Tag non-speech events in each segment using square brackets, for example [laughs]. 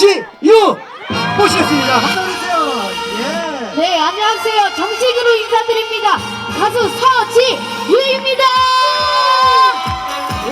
지유 모시겠습니다. 해주세요. 예. 네, 안녕하세요. 정식으로 인사드립니다. 가수 서지유입니다.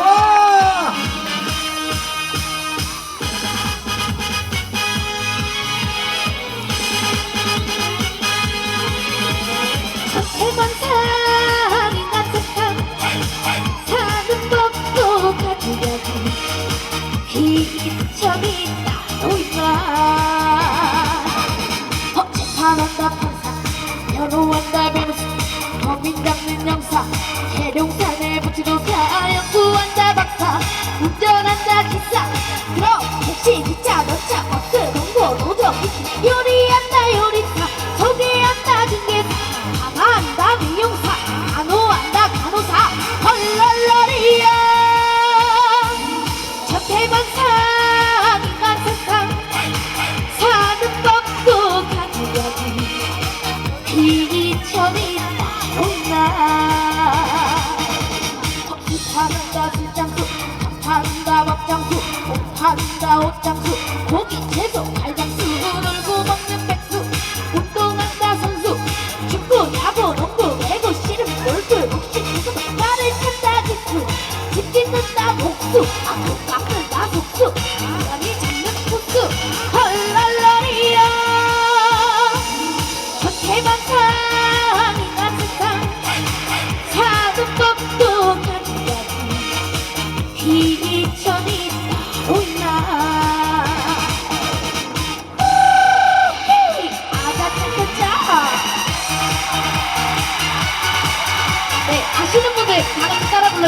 와! 해만 사랑이 따뜻한 사는 법도 가지려고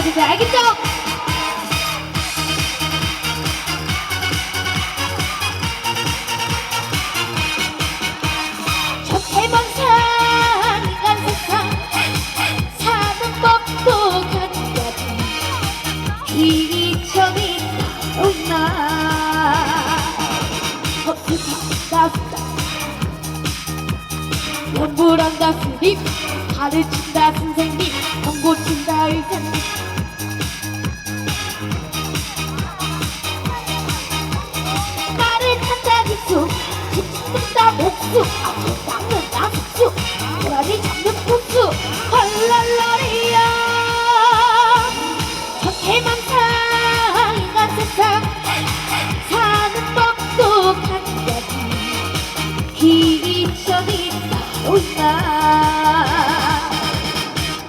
불러주세요? 알겠죠? 연불한다 스님 가르친다 선생님 경고친다 의사님 목수 아프 닦는다 국수 고라니 잡는 폭수 헐랄라리야. 저태만 상이가 세상 사는 법도 기천이 따로 있나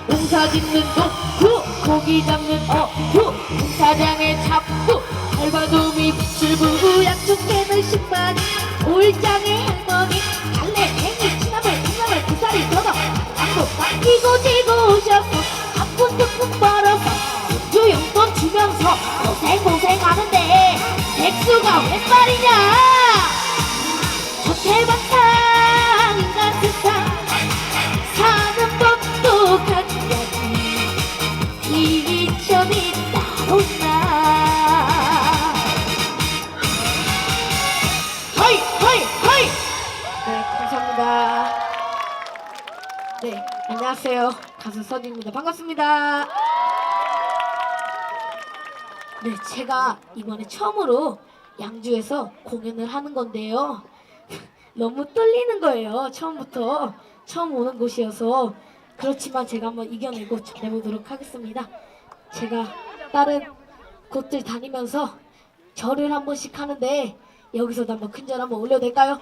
농사 짓는 독후 고기 잡는 어후 농사장에 잡후 알바도미 빗줄부 약속 깨는 신발이 올장의 맡기고 지고 오셔서 한푼 두푼 벌어서 숙주 용돈 주면서 고생 고생하는데 백수가 웬 말이냐? 저태반상 인간 세상 사는 법도 가지가지 비천이 따로 있나. 허이 허이 허이! 네 감사합니다. 네 안녕하세요 가수 서디입니다 반갑습니다 네 제가 이번에 처음으로 양주에서 공연을 하는 건데요 [laughs] 너무 떨리는 거예요. 처음부터 처음 오는 곳이어서 그렇지만 제가 한번 이겨내고 잘해보도록 하겠습니다. 제가 다른 곳들 다니면서 절을 한 번씩 하는데 여기서도 한번 큰절 한번 올려도 될까요?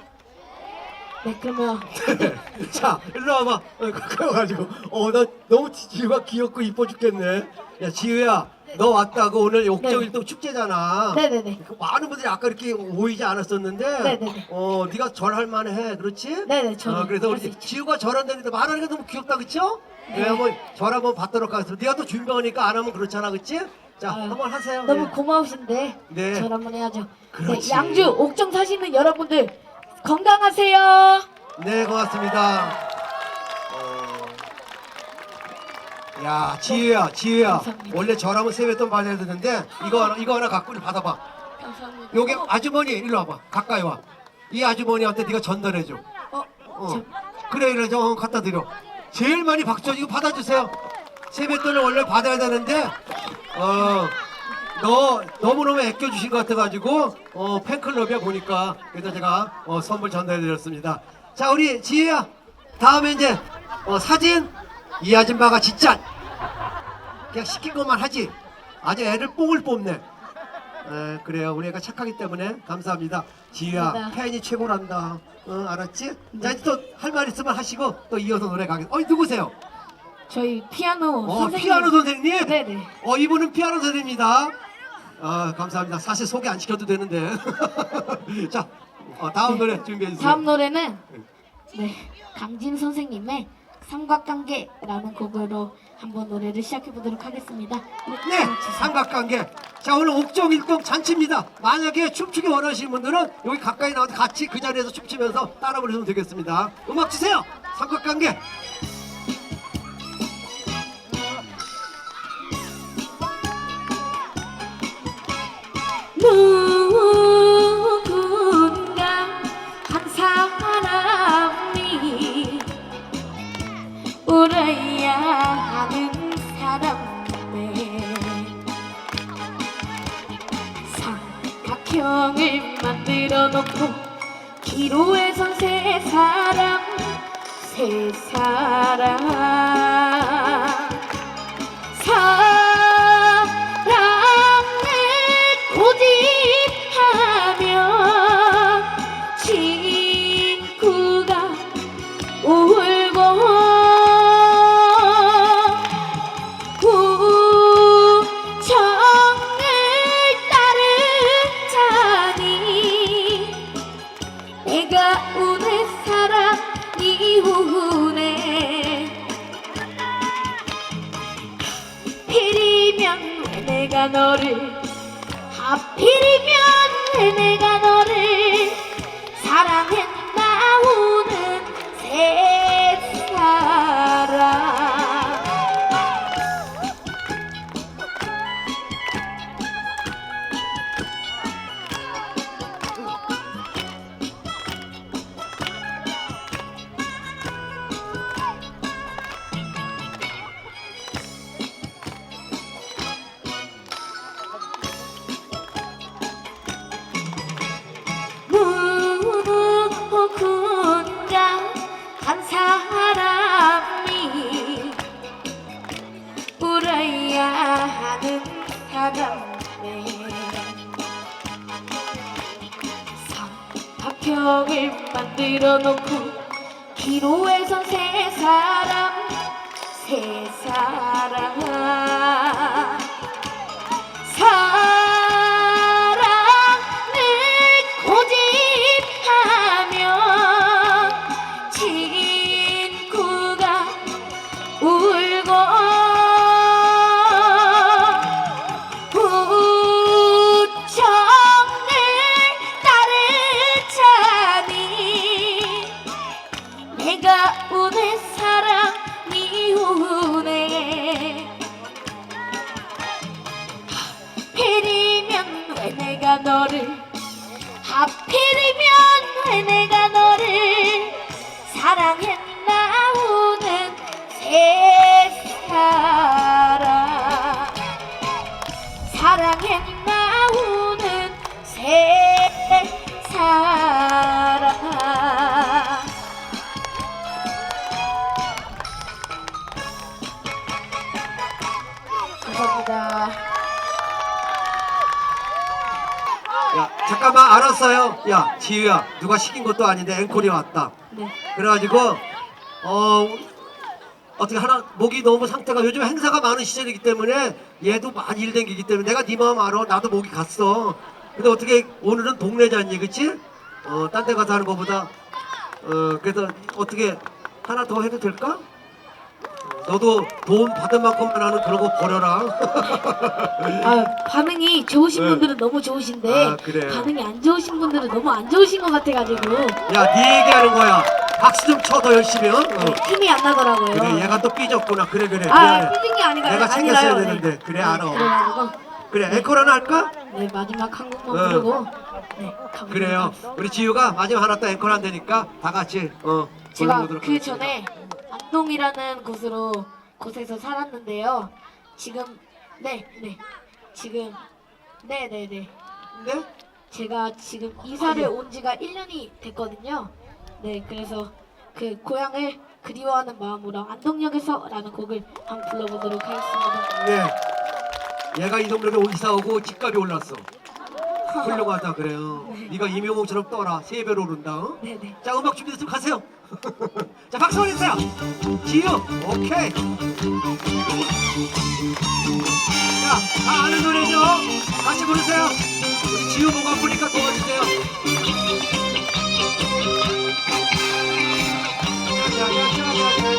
네 그러면 [laughs] 자, 일로 와봐. 어, 가까이 가지고. 어, 나 너무 지유가 귀엽고 이뻐 죽겠네. 야, 지유야, 너 왔다고 오늘 옥정일동 축제잖아. 네네네 그 많은 분들이 아까 이렇게 모이지 않았었는데, 네네네. 어, 네가 절할 만해, 그렇지? 네네, 저는 어, 그래서 할수 우리 있죠. 지우가 절한다는데 말하니까 너무 귀엽다, 그쵸? 네. 네. 한번 절 한번 받도록 하겠습니다. 네가 또 준비하니까 안 하면 그렇잖아, 그치? 자, 아유, 한번 하세요. 너무 네. 고마우신데 네. 절 한번 해야죠. 그렇지. 네, 양주 옥정 사시는 여러분들 건강하세요. 네, 고맙습니다. 어... 야, 지유야, 지유야. 감사합니다. 원래 절하면 세뱃돈 받아야 되는데 이거 하나, 이거 하나 갖고 받아봐. 감사합니다. 요게 아주머니 일로 와봐. 가까이 와. 이 아주머니한테 네가 전달해줘. 어, 어. 저, 그래, 이래 좀 갖다 드려. 제일 많이 박수 이거 받아주세요. 세뱃돈을 원래 받아야 되는데, 어, 너 너무너무 아껴주신 것 같아가지고 어, 팬클럽이야 보니까 그래서 제가 어, 선물 전달해드렸습니다. 자 우리 지혜야 다음에 이제 어, 사진 이 아줌마가 진짜 그냥 시킨 것만 하지 아주 애를 뽕을 뽑네. 에, 그래요 우리 애가 착하기 때문에 감사합니다. 지혜야 감사합니다. 팬이 최고란다. 어, 알았지? 자 이제 또 할 말 있으면 하시고 또 이어서 노래 가겠습니다. 어이 누구세요? 저희 피아노 어 선생님. 피아노 선생님? 네네. 어 이분은 피아노 선생님입니다. 아 감사합니다. 사실 소개 안 시켜도 되는데. [laughs] 자 어, 다음 노래 준비해 주세요. 다음 노래는 네 강진 선생님의 삼각관계라는 곡으로 한번 노래를 시작해 보도록 하겠습니다. 네 삼각관계. 자 오늘 옥정 일동 잔치입니다. 만약에 춤추기 원하시는 분들은 여기 가까이 나와서 같이 그 자리에서 춤추면서 따라 부르시면 되겠습니다. 음악 주세요. 삼각관계. 누군가? 한 사람이 울어야 하는 사람네 삼각형을 만들어 놓고 기로에선 세 사람 세 사람 사람네 삼각형을 만들어 놓고 기로에선 세 사람 세 사람 사랑했나 우는 새 사람 사랑했나 우는 새 사람 감사합니다. 야 잠깐만 알았어요. 야 지유야 누가 시킨 것도 아닌데 앵콜이 왔다. 네. 그래가지고 어 어떻게 하나 목이 너무 상태가 요즘 행사가 많은 시절이기 때문에 얘도 많이 일 댕기기 때문에 내가 네 마음 알아 나도 목이 갔어 근데 어떻게 오늘은 동네 잔이 그치? 어 딴 데 가서 하는 것보다 어 그래서 어떻게 하나 더 해도 될까? 너도 도움 받은 만큼만 하는 그런 거 버려라 아, 반응이 좋으신 네. 분들은 너무 좋으신데 아, 그래요? 반응이 안 좋으신 분들은 너무 안 좋으신 것 같아가지고 야 네 얘기하는 거야 박수 좀쳐더 열심히 어? 어. 네, 힘이 안 나더라고요. 그래 얘가 또 삐졌구나 그래 그래 아, 미안해 삐진 게 아니라 내가. 챙겼어야 네. 되는데. 그래, 네, 알아. 그래가지고 그래 하나 할까? 네 마지막 한 곡만 어. 부르고 네 가보도록 그래요. 하겠습니다. 우리 지우가 마지막 하나 또 앵콜 한다니까 다 같이 어 제가 그 하겠습니다. 전에 안동이라는 곳으로 곳에서 살았는데요. 지금 네, 네. 지금 네 네 네. 네? 제가 지금 이사를 온 지가 1년이 됐거든요. 네, 그래서 그 고향을 그리워하는 마음으로 안동역에서라는 곡을 한번 불러보도록 하겠습니다. 네. 얘가 이 동네로 이사 오고 집값이 올랐어. 훌륭하다 그래요. 네가 이명웅처럼 떠라 세 배로 오른다. 어? 네네. 자 음악 준비됐으면 가세요. [laughs] 자 박수 한번 주세요. 지유 오케이. 자 다 아는 노래죠. 같이 부르세요. 우리 지유 목 아프니까 도와주세요. 자 자 자 자자자.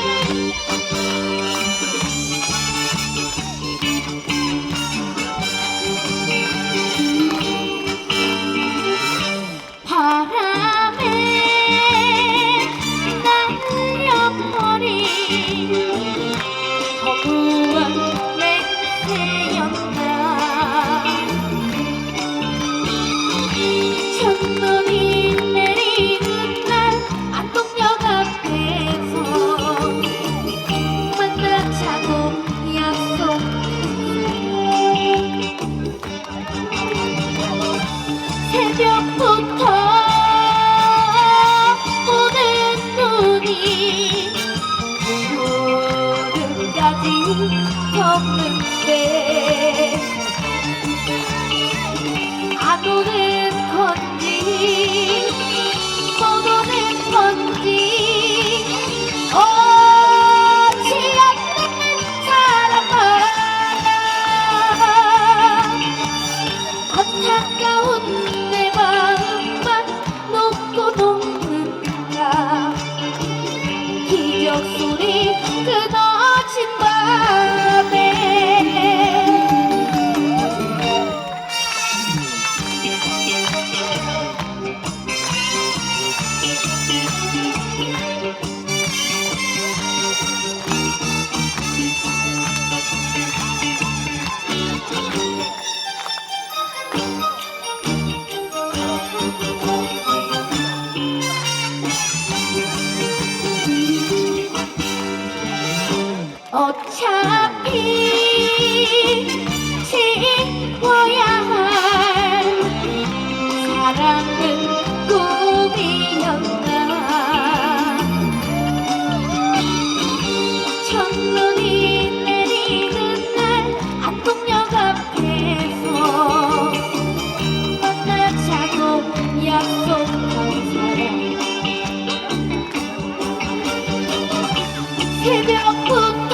안 어차피 지워야 할 사랑은 꿈이었나? 첫눈이 내리는 날 안동역 앞에서 만나자고 사람. 새벽부터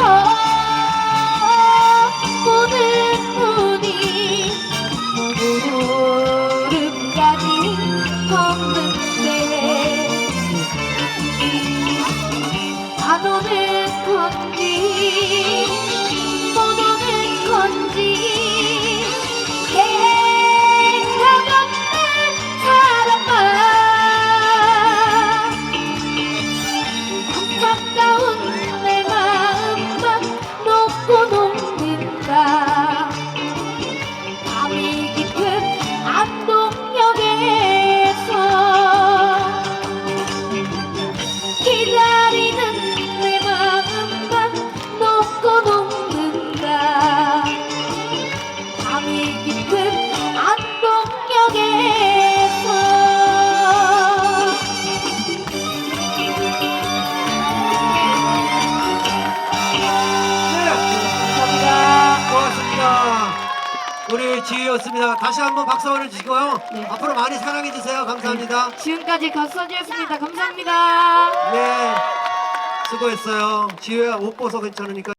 밤이 깊은 안동역에서 네. 감사합니다. 고맙습니다. 우리 지혜였습니다. 다시 한번 박수 한번 주시고요. 네. 앞으로 많이 사랑해 주세요. 감사합니다. 지금까지 각서지였습니다. 감사합니다. 네, 수고했어요. 지혜야 옷 벗어 괜찮으니까.